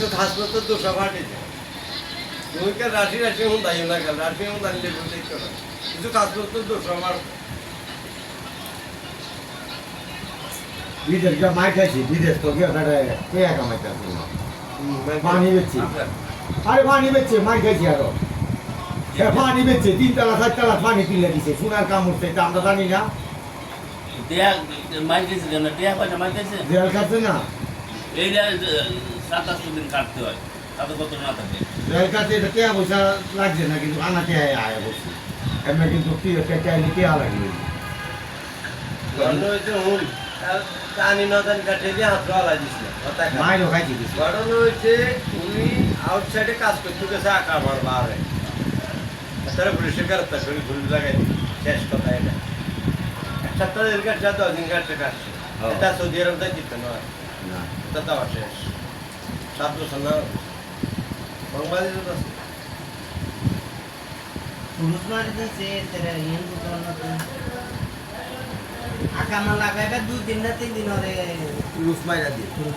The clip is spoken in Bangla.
কিছু খাসপত্র দোষা ফাটিছে তুমি কে রাশি রাশি হুন দাইও না কেন রাশি হুন দাইলে বলতেই করো কিছু খাসপত্র দোষ আমার বিদেশ গিয়ে মাই খাইছি বিদেশ তো গিয়ে ওখানে কে একা মাই খাইছি পানি বেচছি। আরে পানি বেচছে মাই খাইছি আরও। পানি বেচছে তিনতলা চারতলা পানি তুলে দিছে সোনার কামড় সেটা আমরা জানি না। মাইকেছে কেন? টিয়া পয়সা মাইকেছে দেয়াল খাচ্ছে না। এইটা সাতাশ দিন কাটতে হয়। তাতে কত না থাকে? দেয়াল খাচ্ছে এটা টেয়া পয়সা লাগছে না কিন্তু আনা টেয়া আয়া এমনি কিন্তু টেয়া লাগবে। হুন টানি কাটিয়ে দিয়ে হাত ধোয়া লাগিয়েছিল কিছু ঘটনা হয়েছে উনি আউটসাইডে কাজ করতে গেছে আঁকা আমার বারে তারা পুলিশে গ্রেপ্তার করে ঘুরে লাগাই শেষ কথা এটা। এক সপ্তাহ দিন কাটছে দশ দিন কাটছে কাটছে। হ্যাঁ। এটা সৌদি আরব তাই জিততে নয়। না। এটা তো শেষ। সাত বছর না বাংলাদেশ আছে পুরুষ মারিতেছে তেরা হিন্দু ধর্ম আকামা লাগাইবা দুই দিন না তিন দিন হরে পুরুষ মাইরা দিয়ে। পুরুষ